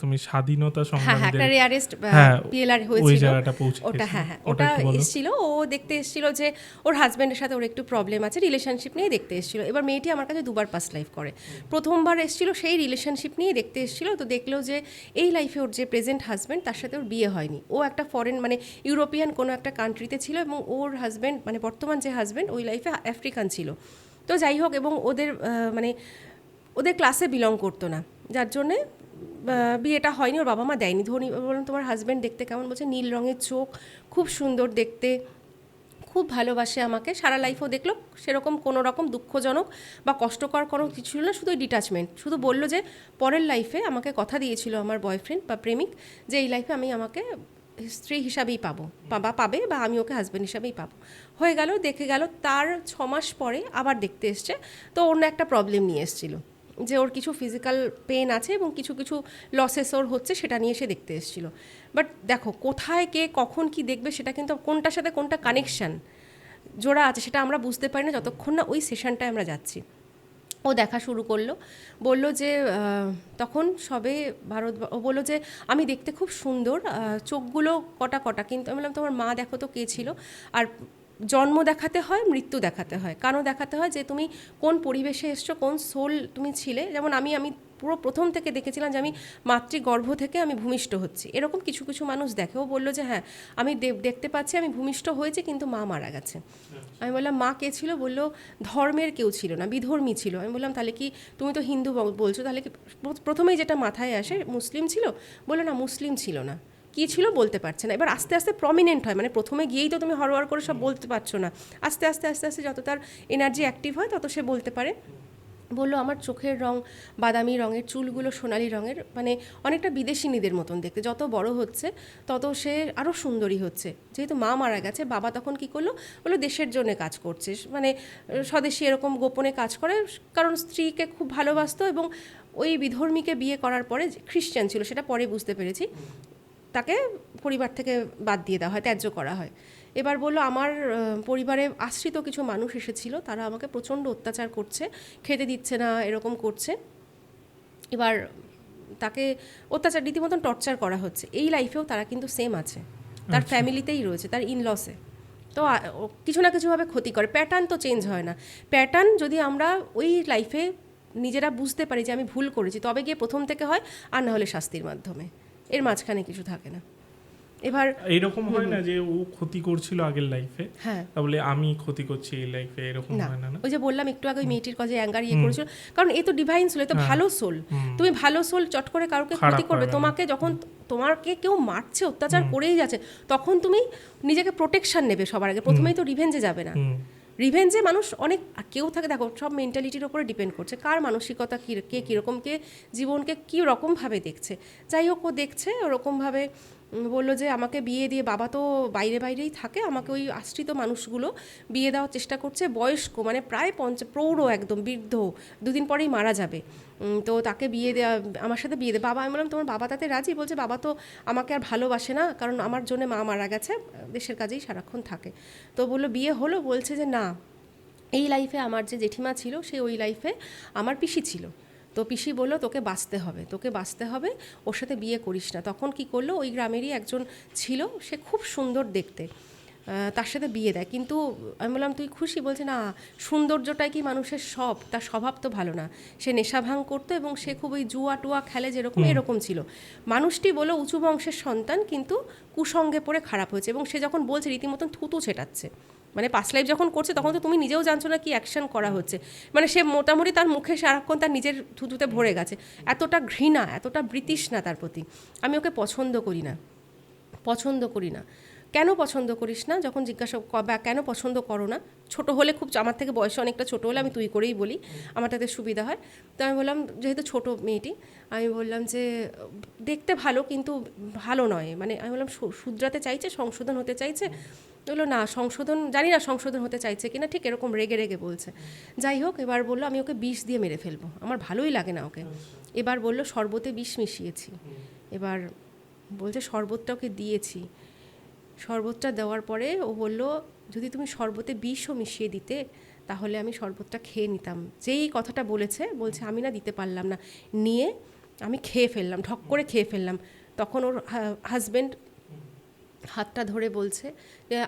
তুমি স্বাধীনতা হ্যাঁ হ্যাঁ সংগ্রামীদের হ্যাঁ, পিএলআর ওই হয়েছিল জায়গাটা পৌঁছে ওটা হ্যাঁ হ্যাঁ ওটা এসেছিল ও দেখতে এসেছিল যে ওর হাজব্যান্ডের সাথে ওর একটু প্রবলেম আছে রিলেশনশিপ নিয়ে দেখতে এসেছিল। এবার মেয়েটি আমার কাছে দুবার পাস্ট লাইফ করে। প্রথমবার এসেছিল সেই রিলেশনশিপ নিয়ে দেখতে এসেছিল তো দেখল যে এই লাইফে ওর যে প্রেজেন্ট হাজব্যান্ড তার সাথে ওর বিয়ে হয়নি। ও একটা ফরেন মানে ইউরোপিয়ান কোনো একটা কান্ট্রিতে ছিল এবং ওর হাজব্যান্ড মানে বর্তমান যে হাজব্যান্ড ওই লাইফে আফ্রিকান ছিল। তো যাই হোক এবং ওদের মানে ওদের ক্লাসে বিলং করতো না। যার জন্যে বিয়েটা হয়নি, ওর বাবা মা দেয়নি। ধনী, বললাম, তোমার হাজব্যান্ড দেখতে কেমন? বলছে, নীল রঙের চোখ, খুব সুন্দর দেখতে, খুব ভালোবাসে আমাকে। সারা লাইফও দেখল, সেরকম কোনো রকম দুঃখজনক বা কষ্টকর কোনো কিছু ছিল না, শুধু ডিটাচমেন্ট শুধু বলল যে, পরের লাইফে আমাকে কথা দিয়েছিল আমার বয়ফ্রেন্ড বা প্রেমিক যে, এই লাইফে আমি আমাকে স্ত্রী হিসাবেই পাবো বা- বা পাবে বা আমি ওকে হাজব্যান্ড হিসাবেই পাবো। হয়ে গেল, দেখে গেল, তার ছ মাস পরে আবার দেখতে এসছে। তো অন্য একটা প্রবলেম নিয়ে এসেছিল। যে ওর কিছু ফিজিক্যাল পেন আছে এবং কিছু কিছু লসেস ওর হচ্ছে, সেটা নিয়ে সে দেখতে এসেছিল। বাট দেখো, কোথায় কে কখন কি দেখবে, সেটা কিন্তু কোনটার সাথে কোনটা কানেকশান জোড়া আছে, সেটা আমরা বুঝতে পারি না যতক্ষণ না ওই সেশনটায় আমরা যাচ্ছি। ও দেখা শুরু করল, বলল যে তখন সবে ভারত, ও বলল যে, আমি দেখতে খুব সুন্দর চোখগুলো কটা কটা, কিন্তু আমি বললাম, তোমার মা দেখো তো কে ছিল? আর জন্ম দেখাতে হয়, মৃত্যু দেখাতে হয়। কেন দেখাতে হয়? যে তুমি কোন পরিবেশে এসছো, কোন সোল তুমি ছিলে? যেমন আমি আমি পুরো প্রথম থেকে দেখেছিলাম যে আমি মাতৃগর্ভ থেকে আমি ভূমিষ্ঠ হচ্ছি। এরকম কিছু কিছু মানুষ দেখেও বলল যে হ্যাঁ আমি দেখতে পাচ্ছি, আমি ভূমিষ্ঠ হয়েছি, কিন্তু মা মারা গেছে। আমি বললাম, মা কে ছিল? বলল, ধর্মের কেউ ছিল না, বিধর্মী ছিল। আমি বললাম, তাহলে কি তুমি তো হিন্দু বলছো? তাহলে কি প্রথমেই যেটা মাথায় আসে, মুসলিম ছিল? বলল, না, মুসলিম ছিল না। কী ছিল বলতে পারছে না। এবার আস্তে আস্তে প্রমিনেন্ট হয় মানে প্রথমে গিয়েই তো তুমি হরওয়ার করে সব বলতে পারছ না। আস্তে আস্তে আস্তে আস্তে যত তার এনার্জি অ্যাক্টিভ হয়, তত সে বলতে পারে। বলল, আমার চোখের রং বাদামি রঙের, চুলগুলো সোনালি রঙের। মানে অনেকটা বিদেশিনীদের মতন দেখতে। যত বড় হচ্ছে, তত সে আরও সুন্দরী হচ্ছে। যেহেতু মা মারা গেছে, বাবা তখন কি করল? বলল, দেশের জন্য কাজ করছে মানে স্বদেশী এরকম গোপনে কাজ করে, কারণ স্ত্রীকে খুব ভালোবাসতো এবং ওই বিধর্মীকে বিয়ে করার পরে খ্রিশ্চান ছিল, সেটা পরে বুঝতে পেরেছি। তাকে পরিবার থেকে বাদ দিয়ে দেওয়া হয় ত্যায্য করা হয়। এবার বলল আমার পরিবারে আশ্রিত কিছু মানুষ এসেছিল তারা আমাকে প্রচণ্ড অত্যাচার করছে খেতে দিচ্ছে না এরকম করছে। এবার তাকে অত্যাচার রীতিমতন টর্চার করা হচ্ছে। এই লাইফেও তারা কিন্তু সেম আছে। তার আচ্ছা। ফ্যামিলিতেই রয়েছে তার ইনলসে তো কিছু না কিছুভাবে ক্ষতি করে। প্যাটার্ন তো চেঞ্জ হয় না। প্যাটার্ন যদি আমরা ওই লাইফে নিজেরা বুঝতে পারি যে আমি ভুল করেছি তবে গিয়ে প্রথম থেকে হয় আর না হলে শাস্তির মাধ্যমে। এর মাঝখানে কিছু থাকে না। এবার এইরকম হয় না যে ও ক্ষতি করছিল আগের লাইফে হ্যাঁ। তাহলে আমি ক্ষতি করছি এই লাইফে এরকম হয় না না? ওই যে বললাম একটু আগে ওই মেয়েটির কথা অ্যাঙ্গার ইয়ে করেছিল। কারণ এ তো ডিভাইন সোল এ তো ভালো সোল তুমি ভালো সোল চট করে কাউকে ক্ষতি করবে। তোমাকে যখন তোমাকে কেউ মারছে অত্যাচার করেই যাচ্ছে তখন তুমি নিজেকে প্রোটেকশন নেবে সবার আগে। প্রথমেই তো রিভেঞ্জে যাবে না। রিভেঞ্জে মানুষ অনেক কেউ থাকে, দেখো, সব মেন্টালিটির ওপরে ডিপেন্ড করছে। কার মানসিকতা কী, কে কীরকম কে জীবনকে কী রকমভাবে দেখছে? যাই হোক, ও দেখছে, ওরকমভাবে বলল যে আমাকে বিয়ে দিয়ে বাবা তো বাইরে বাইরেই থাকে, আমাকে ওই আশ্রিত মানুষগুলো বিয়ে দেওয়ার চেষ্টা করছে, বয়স্ক মানে প্রায় পঞ্চ, প্রৌঢ় একদম, বৃদ্ধ, দুদিন পরেই মারা যাবে। তো তাকে বিয়ে দেওয়া আমার সাথে বিয়ে দে, বাবা, আমি বললাম, তোমার বাবা তাতে রাজি? বলছে, বাবা তো আমাকে আর ভালোবাসে না, কারণ আমার জন্য মা মারা গেছে, দেশের কাজেই সারাক্ষণ থাকে। তো বলল, বিয়ে হলো? বলছে যে, না। এই লাইফে আমার যে জেঠিমা ছিল, সে ওই লাইফে আমার পিসি ছিল। তো পিসি বলল তোকে বাঁচতে হবে তোকে বাঁচতে হবে ওর সাথে বিয়ে করিস না। তখন কি করল ওই গ্রামেরই একজন ছিল সে খুব সুন্দর দেখতে তার সাথে বিয়ে দেয়। কিন্তু আমি বললাম তুই খুশি? বলছে না সৌন্দর্যটাই কি মানুষের সব তার স্বভাব তো ভালো না। সে নেশা ভাঙ করতো এবং সে খুব ওই জুয়া টুয়া খেলে যেরকম এরকম ছিল। মানুষটি বলো উঁচু বংশের সন্তান কিন্তু কুসঙ্গে পড়ে খারাপ হয়েছে। এবং সে যখন বলছে রীতিমতন থুতু ছেটাচ্ছে। মানে পাস লাইফ যখন করছে, তখন তো তুমি নিজেও জানছো না কি অ্যাকশন করা হচ্ছে। মানে সে মোটামুটি তার মুখে সারাক্ষণ তার নিজের থুতুতে ভরে গেছে। এতটা ঘৃণা, এতটা ব্রিটিশ না তার প্রতি। আমি ওকে পছন্দ করি না। পছন্দ করি না। কেন পছন্দ করিস না? যখন জিজ্ঞাসা বা কেন পছন্দ করো না? ছোট হলে খুব আমার থেকে বয়সে অনেকটা ছোট হলে আমি তুই করেই বলি, আমার তাতে সুবিধা হয়। তো আমি বললাম, যেহেতু ছোট মেয়েটি, আমি বললাম যে, দেখতে ভালো কিন্তু ভালো নয়। মানে আমি বললাম শুধরাতে চাইছে, সংশোধন হতে চাইছে? বলল, না, সংশোধন, জানি না সংশোধন হতে চাইছে কিনা, ঠিক এরকম রেগে রেগে বলছে। যাই হোক, এবার বলল, আমি ওকে বিষ দিয়ে মেরে ফেলব। আমার ভালোই লাগে না ওকে। এবার বলল, শরবতে বিষ মিশিয়েছি। এবার বলছে, শরবতটা ওকে দিয়েছি। শরবতটা দেওয়ার পরে ও বলল, যদি তুমি শরবতে বিষও মিশিয়ে দিতে, তাহলে আমি শরবতটা খেয়ে নিতাম। যেই কথাটা বলেছে, বলছে, আমি না দিতে পারলাম না। নিয়ে আমি খেয়ে ফেললাম, ঢক করে খেয়ে ফেললাম। তখন ওর হাজবেন্ড হাতটা ধরে বলছে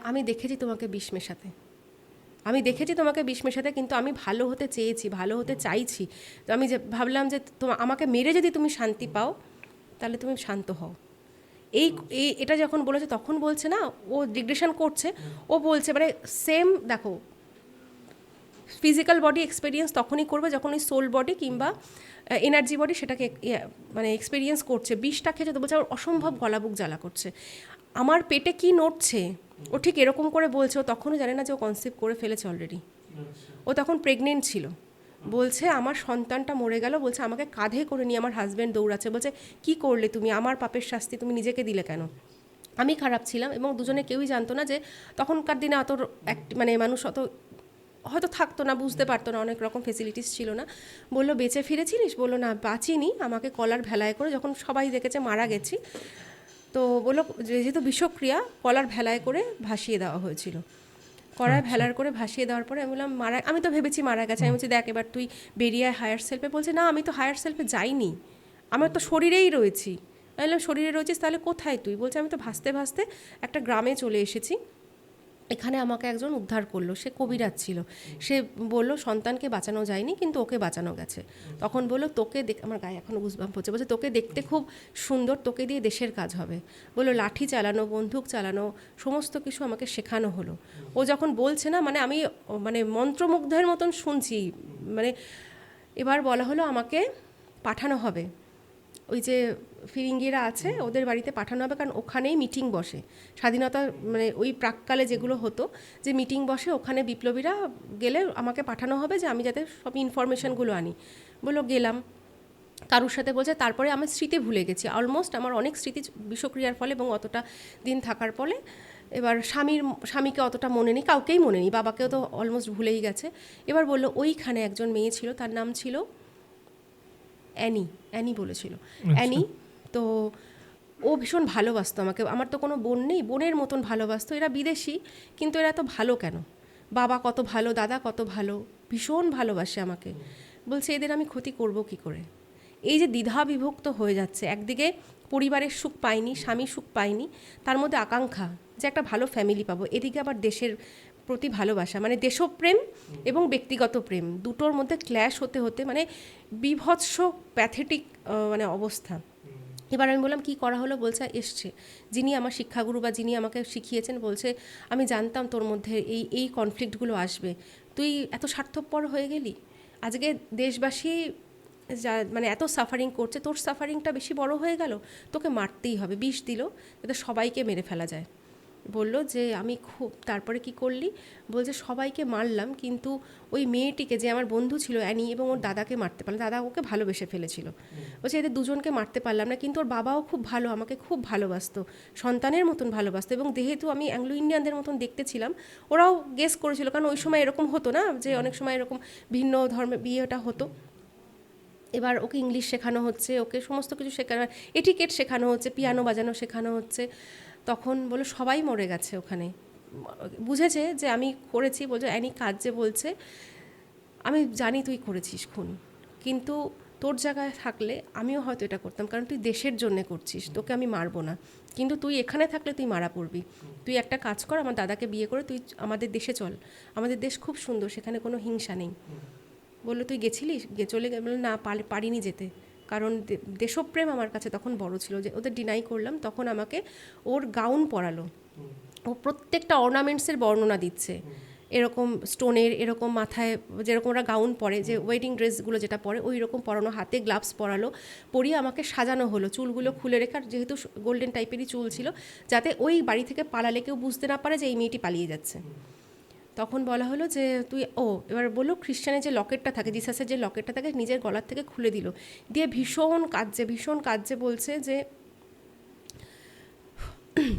আমি দেখেছি তোমাকে বিষ মেশাতে। আমি দেখেছি তোমাকে বিষ মেশাতে, কিন্তু আমি ভালো হতে চেয়েছি, ভালো হতে চাইছি। তো আমি যে ভাবলাম যে তোমা, আমাকে মেরে যদি তুমি শান্তি পাও, তাহলে তুমি শান্ত হও। এই এটা যখন বলেছে তখন বলছে না, ও ডিগ্রেশন করছে, ও বলছে মানে সেম দেখো ফিজিক্যাল বডি এক্সপিরিয়েন্স তখনই করবে যখন ওই সোল বডি কিংবা এনার্জি বডি সেটাকে মানে এক্সপিরিয়েন্স করছে। বিষটা খেয়েছে তো বলছে আমার অসম্ভব গলা বুক জ্বালা করছে। আমার পেটে কি নড়ছে? ও ঠিক এরকম করে বলছে, ও তখনও জানে না যে ও কনসেপ্ট করে ফেলেছে অলরেডি ও তখন প্রেগনেন্ট ছিল। বলছে, আমার সন্তানটা মরে গেল। বলছে, আমাকে কাঁধে করে নিয়ে আমার হাজব্যান্ড দৌড়াচ্ছে। বলছে, কি করলে তুমি? আমার পাপের শাস্তি তুমি নিজেকে দিলে কেন? আমি খারাপ ছিলাম এবং দুজনে কেউই জানতো না যে তখনকার দিনে অত মানে মানুষ অত হয়তো থাকতো না, বুঝতে পারতো না, অনেক রকম ফেসিলিটিস ছিল না। বলল, বেঁচে ফিরেছিলিস? বলল, না, বাঁচিনি। আমাকে কলার ভেলায় করে যখন সবাই দেখেছে মারা গেছি। তো বলল, যেহেতু বিষক্রিয়া, কলার ভেলায় করে ভাসিয়ে দেওয়া হয়েছিল। কড়ায় ভেলার করে ভাসিয়ে দেওয়ার পরে আমি বললাম মারা আমি তো ভেবেছি মারা গেছে। আমি বলছি দেখ এবার তুই বেরিয়ে হায়ার সেলফে বলছে না আমি তো হায়ার সেলফে যাইনি। আমার তো শরীরেই রয়েছি। আমি বললাম শরীরে রয়েছিস তাহলে কোথায় তুই? বলছে আমি তো ভাসতে ভাসতে একটা গ্রামে চলে এসেছি। এখানে আমাকে একজন উদ্ধার করল, সে কবিরাজ ছিল। সে বলল, সন্তানকে বাঁচানো যায়নি, কিন্তু ওকে বাঁচানো গেছে। তখন বলল, তোকে দেখ আমার গায়ে এখনও গুজবাম পড়ছে বলছে, তোকে দেখতে খুব সুন্দর, তোকে দিয়ে দেশের কাজ হবে। বলল, লাঠি চালানো, বন্দুক চালানো, সমস্ত কিছু আমাকে শেখানো হলো। ও যখন বলছে না মানে আমি মানে মন্ত্রমুগ্ধের মতন শুনছি মানে এবার বলা হলো, আমাকে পাঠানো হবে। ওই যে ফিরিঙ্গিরা আছে ওদের বাড়িতে পাঠানো হবে কারণ ওখানেই মিটিং বসে। স্বাধীনতা মানে ওই প্রাককালে যেগুলো হতো যে মিটিং বসে ওখানে বিপ্লবীরা গেলে আমাকে পাঠানো হবে যে আমি যাতে সব ইনফরমেশনগুলো আনি। বলল গেলাম। কারুর সাথে বলছে তারপরে আমার স্মৃতি ভুলে গেছি। অলমোস্ট আমার অনেক স্মৃতি বিষক্রিয়ার ফলে এবং অতটা দিন থাকার ফলে এবার স্বামীর স্বামীকে অতটা মনে নেই কাউকেই মনে নেই বাবাকেও তো অলমোস্ট ভুলেই গেছে। এবার বলল ওইখানে একজন মেয়ে ছিল তার নাম ছিল অ্যানি অ্যানি বলেছিল। অ্যানি তো ও ভীষণ ভালোবাসতো আমাকে। আমার তো কোনো বোন নেই বোনের মতন ভালোবাসতো। এরা বিদেশি কিন্তু এরা তো ভালো কেন? বাবা কত ভালো দাদা কত ভালো ভীষণ ভালোবাসে আমাকে। বলছে এদের আমি ক্ষতি করব কি করে? এই যে দ্বিধা বিভক্ত হয়ে যাচ্ছে একদিকে পরিবারের সুখ পাইনি স্বামী সুখ পাইনি তার মধ্যে আকাঙ্ক্ষা যে একটা ভালো ফ্যামিলি পাবো। এদিকে আবার দেশের প্রতি ভালোবাসা মানে দেশপ্রেম এবং ব্যক্তিগত প্রেম, দুটোর মধ্যে ক্ল্যাশ হতে হতে মানে বিভৎস প্যাথেটিক মানে অবস্থা। এবার আমি বললাম, কি করা হলো? বলছে, এসছে। যিনি আমার শিক্ষাগুরু বা যিনি আমাকে শিখিয়েছেন, বলছে, আমি জানতাম তোর মধ্যে এই এই কনফ্লিক্টগুলো আসবে। তুই এত স্বার্থপর হয়ে গেলি। আজকে দেশবাসী যা মানে এত সাফারিং করছে, তোর সাফারিংটা বেশি বড় হয়ে গেল, তোকে মারতেই হবে। বিষ দিল, যাতে সবাইকে মেরে ফেলা যায়। বলল যে, আমি খুব তারপরে কি করলি? বলছে সবাইকে মারলাম, কিন্তু ওই মেয়েটিকে যে আমার বন্ধু ছিল অ্যানি এবং ওর দাদাকে মারতে পারলাম দাদা ওকে ভালোবেসে ফেলেছিল। বলছে এদের দুজনকে মারতে পারলাম না, কিন্তু ওর বাবাও খুব ভালো, আমাকে খুব ভালোবাসতো, সন্তানের মতন ভালোবাসতো এবং যেহেতু আমি অ্যাংলো ইন্ডিয়ানদের মতন দেখতে ছিলাম ওরাও গেস করেছিল, কারণ ওই সময় এরকম হতো না, যে অনেক সময় এরকম ভিন্ন ধর্মের বিয়েটা হতো। এবার ওকে ইংলিশ শেখানো হচ্ছে, ওকে সমস্ত কিছু শেখানো এটিকেট শেখানো হচ্ছে, পিয়ানো বাজানো শেখানো হচ্ছে। তখন বলে সবাই মরে গেছে ওখানে। বুঝেছে যে আমি করেছি বলছে, অ্যানি কাজ যে বলছে। আমি জানি তুই করেছিস খুন, কিন্তু তোর জায়গায় থাকলে আমিও হয়তো এটা করতাম, কারণ তুই দেশের জন্য করছিস, তোকে আমি মারবো না। কিন্তু তুই এখানে থাকলে তুই মারা পড়বি। তুই একটা কাজ কর, আমার দাদাকে বিয়ে করে তুই আমাদের দেশে চল। আমাদের দেশ খুব সুন্দর, সেখানে কোনো হিংসা নেই। বলল, তুই গেছিলিস? চলে গে বলল না পারিনি যেতে। কারণ দেশপ্রেম আমার কাছে তখন বড় ছিল যে, ওদের ডিনাই করলাম, তখন আমাকে ওর গাউন পরালো। ও প্রত্যেকটা অর্নামেন্টসের বর্ণনা দিচ্ছে। এরকম স্টোনের এরকম মাথায় যেরকম ওরা গাউন পরে, যে ওয়েডিং ড্রেসগুলো যেটা পরে ওই রকম পরানো, হাতে গ্লাভস পরালো, পরিয়ে আমাকে সাজানো হলো। চুলগুলো খুলে রেখার যেহেতু গোল্ডেন টাইপেরই চুল ছিল, যাতে ওই বাড়ি থেকে পালালে কেউ বুঝতে না পারে যে এই মেয়েটি পালিয়ে যাচ্ছে। তখন বলা হলো যে, তুই, ও, এবার বলল খ্রিস্টানের যে লকেটটা থাকে, জিসাসের যে লকেটটা থাকে, নিজের গলার থেকে খুলে দিল। দিয়ে ভীষণ কাজে ভীষণ কাজে বলছে যে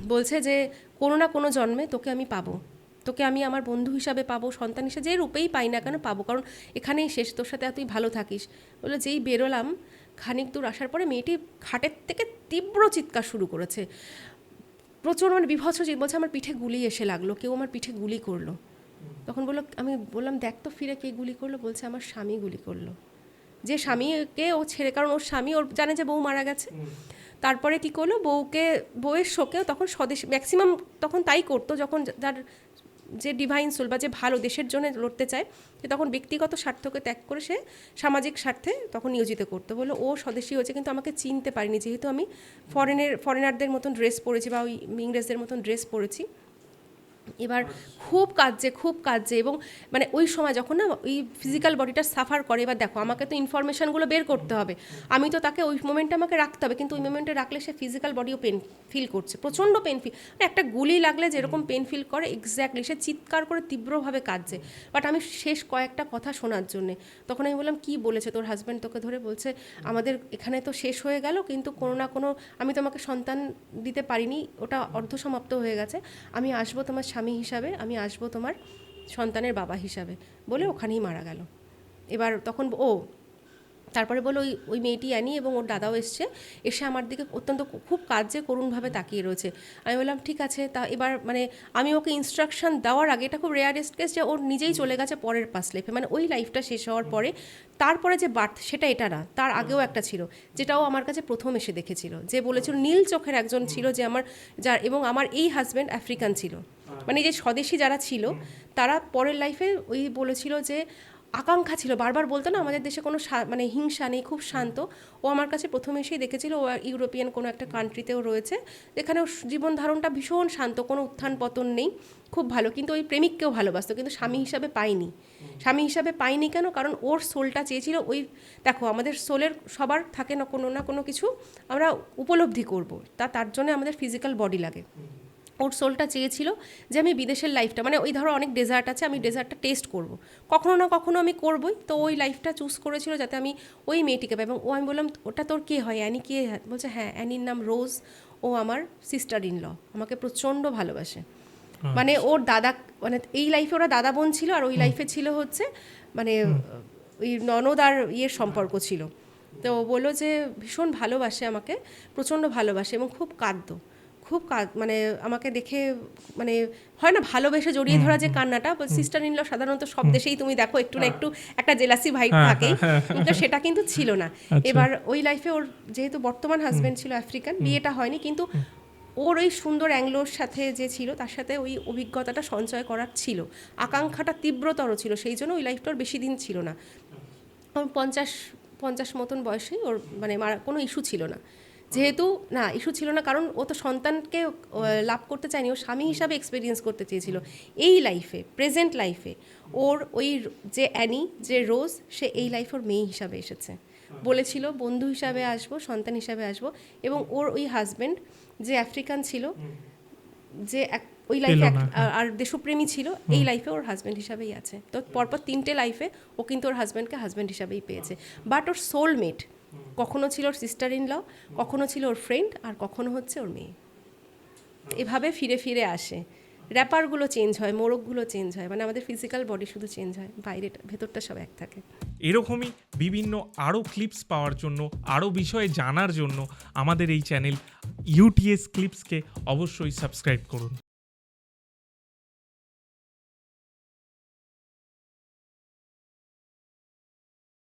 বলছে যে, কোনো না কোনো জন্মে তোকে আমি পাবো। তোকে আমি আমার বন্ধু হিসাবে পাবো, সন্তান হিসেবে যে রূপেই পাই না কেন পাবো, কারণ এখানেই শেষ, তোর সাথে তুই ভালো থাকিস। বলে যেই বেরোলাম, খানিক দূর আসার পরে মেয়েটি খাটের থেকে তীব্র চিৎকার শুরু করেছে। প্রচুর মানে বিভৎস বলছে, আমার পিঠে গুলি এসে লাগল, কেউ আমার পিঠে গুলি করল। তখন বলল আমি বললাম দেখ তো ফিরে কে গুলি করল? বলছে আমার স্বামী গুলি করল। যে স্বামীকে ও ছেড়ে কারণ ওর স্বামী ওর জানে যে বউ মারা গেছে। তারপরে কি করল? বউকে বউয়ের শোকেও তখন স্বদেশ ম্যাক্সিমাম তখন তাই করতো যখন যার যে ডিভাইন সোল বা যে ভালো দেশের জন্য লড়তে চায় সে তখন ব্যক্তিগত স্বার্থকে ত্যাগ করে সে সামাজিক স্বার্থে তখন নিয়োজিত করতো। বলল ও স্বদেশী হয়েছে কিন্তু আমাকে চিনতে পারিনি। যেহেতু আমি ফরেনের ফরেনারদের মতন ড্রেস পরেছি বা ওই ইংরেজদের মতন ড্রেস পরেছি এবার খুব কাঁদছে খুব কাঁদছে এবং মানে ওই সময় যখন না ওই ফিজিক্যাল বডিটা সাফার করে, এবার দেখো আমাকে তো ইনফরমেশনগুলো বের করতে হবে। আমি তো তাকে ওই মোমেন্টে আমাকে রাখতে হবে, কিন্তু ওই মোমেন্টে রাখলে সে ফিজিক্যাল বডিও পেন ফিল করছে, প্রচণ্ড পেন ফিল মানে একটা গুলি লাগলে যেরকম পেন ফিল করে এক্স্যাক্টলি সে চিৎকার করে তীব্রভাবে কাঁদছে। বাট আমি শেষ কয়েকটা কথা শোনার জন্যে, তখন আমি বললাম, কি বলেছে তোর হাজব্যান্ড তোকে ধরে? বলছে, আমাদের এখানে তো শেষ হয়ে গেল, কিন্তু কোনো না কোনো আমি তোমাকে সন্তান দিতে পারিনি, ওটা অর্ধসমাপ্ত হয়ে গেছে, আমি আসব তোমার স্বামী হিসাবে আমি আসব তোমার সন্তানের বাবা হিসাবে বলে ওখানেই মারা গেল। এবার তখন ও তারপরে বলো ওই ওই মেয়েটি আনি এবং ওর দাদাও এসছে। এসে আমার দিকে অত্যন্ত খুব কাজে করুণভাবে তাকিয়ে রয়েছে। আমি বললাম, ঠিক আছে, তা এবার মানে আমি ওকে ইনস্ট্রাকশন দেওয়ার আগে, এটা খুব রেয়ারেস্ট কেস যে ওর নিজেই চলে গেছে পরের পাস লাইফে মানে ওই লাইফটা শেষ হওয়ার পরে, তারপরে যে বার্থ সেটা এটা না, তার আগেও একটা ছিল, যেটাও আমার কাছে প্রথম এসে দেখেছিল। যে বলেছিল, নীল চোখের একজন ছিল যে আমার, যার এবং আমার এই হাজব্যান্ড আফ্রিকান ছিল। মানে যে স্বদেশী যারা ছিল, তারা পরের লাইফে ওই বলেছিল যে আকাঙ্ক্ষা ছিল। বারবার বলতো না আমাদের দেশে কোনো মানে হিংসা নেই খুব শান্ত। ও আমার কাছে প্রথমে এসেই দেখেছিল ও ইউরোপিয়ান কোনো একটা কান্ট্রিতেও রয়েছে যেখানে ওর জীবন ধারণটা ভীষণ শান্ত কোনো উত্থান পতন নেই খুব ভালো। কিন্তু ওই প্রেমিককেও ভালোবাসতো কিন্তু স্বামী হিসাবে পাইনি স্বামী হিসাবে পাইনি কেন? কারণ ওর সোলটা চেয়েছিল ওই দেখো আমাদের সোলের সবার থাকে না কোনো না কোনো কিছু আমরা উপলব্ধি করব। তা তার জন্য আমাদের ফিজিক্যাল বডি লাগে। ওর সোলটা চেয়েছিল যে আমি বিদেশের লাইফটা মানে ওই ধরো অনেক ডেজার্ট আছে আমি ডেজার্টটা টেস্ট করব। কখনো না কখনো আমি করবই তো ওই লাইফটা চুজ করেছিল যাতে আমি ওই মেয়েটিকে পাই। এবং ও আমি বললাম ওটা তোর কে হয়? অ্যানি কে? হয়?" বলছে হ্যাঁ অ্যানির নাম রোজ। ও আমার সিস্টার ইন ল আমাকে প্রচণ্ড ভালোবাসে। মানে ওর দাদা মানে এই লাইফে ওরা দাদা বোন ছিল আর ওই লাইফে ছিল হচ্ছে মানে ওই ননদ আর ইয়ের সম্পর্ক ছিল। তো ও বলল যে ভীষণ ভালোবাসে আমাকে প্রচণ্ড ভালোবাসে এবং খুব কাঁদতো। খুব মানে আমাকে দেখে মানে হয় না ভালোবেসে জড়িয়ে ধরা যে কান্নাটা সিস্টার ইনল সাধারণত সব দেশেই তুমি দেখো একটু না একটু একটা জেলাসি ভাই থাকে কিন্তু সেটা কিন্তু ছিল না। আচ্ছা। এবার ওই লাইফে ওর যেহেতু বর্তমান হাজবেন্ড ছিল আফ্রিকান বিয়েটা হয়নি কিন্তু ওর ওই সুন্দর অ্যাংলোর সাথে যে ছিল তার সাথে ওই অভিজ্ঞতাটা সঞ্চয় করার ছিল। আকাঙ্ক্ষাটা তীব্রতর ছিল সেই জন্য ওই লাইফটা ওর বেশি দিন ছিল না। ওর পঞ্চাশ পঞ্চাশ মতন বয়সেই ওর মানে মারা কোনো ইস্যু ছিল না। যেহেতু না ইস্যু ছিল না কারণ ও তো সন্তানকে লাভ করতে চায়নি ও স্বামী হিসাবে এক্সপিরিয়েন্স করতে চেয়েছিল। এই লাইফে প্রেজেন্ট লাইফে ওর ওই যে অ্যানি যে রোজ সে এই লাইফ ওর মেয়ে হিসাবে এসেছে। বলেছিল বন্ধু হিসাবে আসব সন্তান হিসাবে আসব। এবং ওর ওই হাজব্যান্ড যে আফ্রিকান ছিল যে এক ওই লাইফে হ্যাঁ। আর দেশপ্রেমী ছিল এই লাইফে ওর হাজব্যান্ড হিসাবেই আছে। তো পরপর তিনটে লাইফে ও কিন্তু ওর হাজব্যান্ডকে হাজব্যান্ড হিসাবেই পেয়েছে। বাট ওর সোলমেট কখনো ছিল ওর সিস্টার ইন ল কখনো ছিল ওর ফ্রেন্ড আর কখনো হচ্ছে ওর মেয়ে। এভাবে ফিরে ফিরে আসে। র্যাপারগুলো চেঞ্জ হয় মোরগগুলো চেঞ্জ হয় মানে আমাদের ফিজিক্যাল বডি শুধু চেঞ্জ হয় বাইরেটা ভেতরটা সব এক থাকে। এরকমই বিভিন্ন আরও ক্লিপস পাওয়ার জন্য আরও বিষয়ে জানার জন্য আমাদের এই চ্যানেল ইউটিএস ক্লিপসকে অবশ্যই সাবস্ক্রাইব করুন।